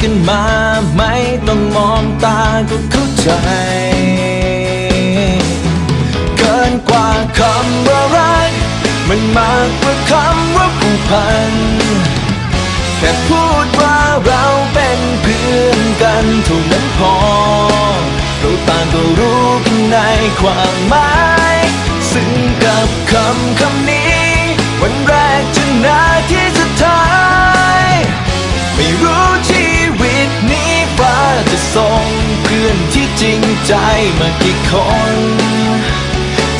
กันมาไม่ต้องมองตาก็เข้าใจ เกินกว่าคำว่ารัก มันมากกว่าคำว่าผูกพัน แค่พูดว่าเราเป็นเพื่อนกันเท่านั้นพอเราต่างก็รู้กันในความหมาย ซึ่งกับคำคำนี้ จริงใจมากี่คน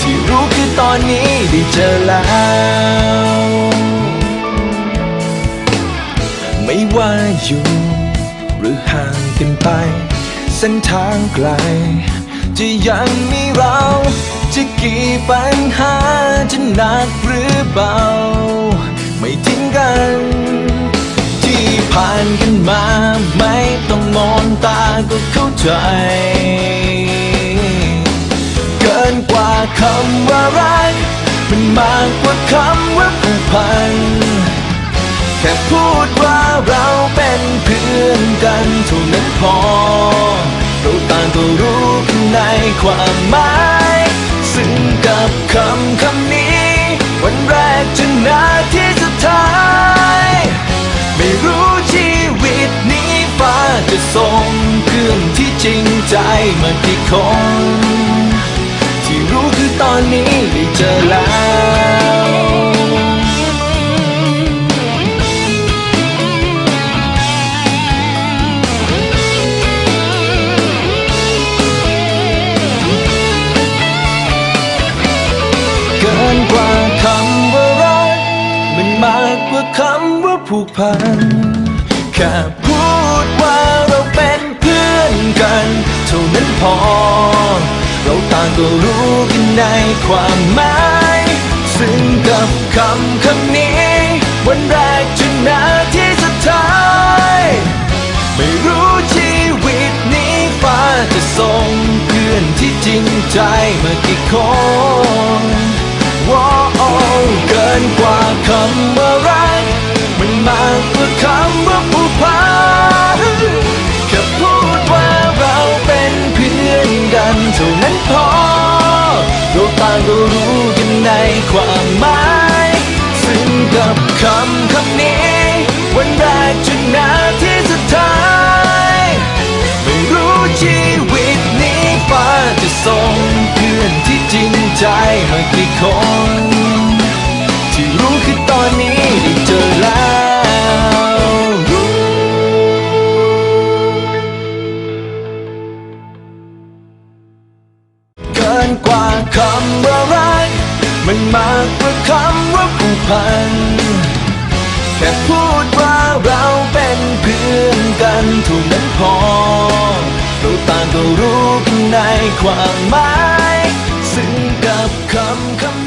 ที่รู้คือตอนนี้ได้เจอแล้ว ไม่ว่าอยู่หรือห่างกันไป เส้นทางไกล จะยังมีเราจะกี่ปัญหาจะหนักหรือเบา ไม่ทิ้งกัน ที่ผ่านกันมาไม่ต้องม ก็เข้าใจ เกินกว่าคำว่ารัก มันมากกว่าคำว่าผูกพัน แค่พูดว่าเราเป็นเพื่อนกันเท่านั้นพอ เราต่างก็รู้กันในความหมายซึ่งกับคำคำนี้ วันแรกจนนาทีสุดท้าย คน ที่รู้คือตอนนี้ได้เจอแล้วเกินกว่าคำว่ารัก มันมากกว่าคำว่าผูกพัน แค่พูดว่าเราเป็นเพื่อนกัน ท่านั้นพอ เราต่างก็รู้กันในความหมาย ซึ่งกับคำคำนี้ วันแรกจนนาทีสุดท้าย ไม่รู้ชีวิตนี้ฟ้าจะส่งเพื่อนที่จริงใจมากี่คนว้าเกินกว่าคำว่า ความหมายซึ่งกับคำคำนี้ วันแรกจนนาทีสุดท้าย ไม่รู้ชีวิตนี้ฟ้าจะส่งเพื่อนที่จริงใจมากี่คน ที่รู้คือตอนนี้ได้เจอแล้วเกินกว่าคำว่า มากกว่าคำว่าผูกพัน แค่พูดว่าเราเป็นเพื่อนกันเท่านั้นพอเราต่างก็รู้กันในความหมาย ซึ่งกับคำคำ